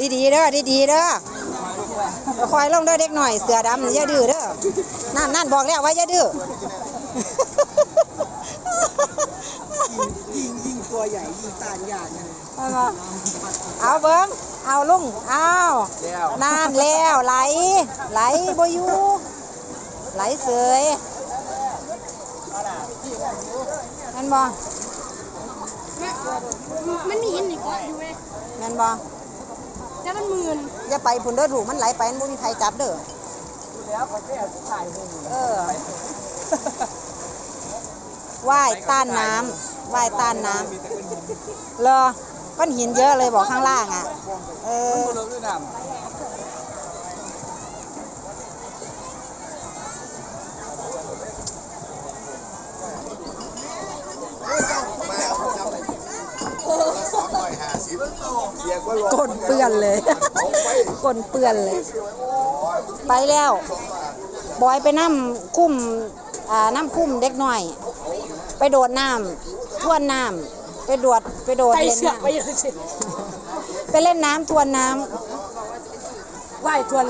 ดีๆเด้อดีๆเด้อคอยลงเด้อเด็กหน่อยเสือดำอย่าดื้อเด้อนั่นนั่นบอกแล้วว่าอย่าดื้อยิ่งยิ่งตัวใหญ่ยิ่งต้านยากนะเอามาเอาเบิ้งเอาลุงเอาแล้วน้ำแล้วไหล ไหลบ่อยู่ไหลเสยแม่นบ่มันมีหินอีกเกาะอยู่เว้ยแม่นบ่ แต่มันหมื่นอย่าไปพุ่นเด้อถูกมันไหลไปมันบ่มีใครจับเด้อแล้วเขาแค่ถ่ายห้เออว่ายต้านน้ำว่ายต้านน้ำเหรอก้อนหินเยอะเลยบอกข้างล่างอะ เออ ลงด้วยน้ ก้นเปื้อนเลยก้นเปื้อนเลย ไปแล้ว บอยไปน้ำคุ้มอ่าน้ำคุ้มเด็กหน่อย ไปโดดน้ำท่วนน้ำไปโดดไปโดดไปเล่นเสือกไปน้ำยังสิไปเล่นน้ำทวนน้ำว่ายทวน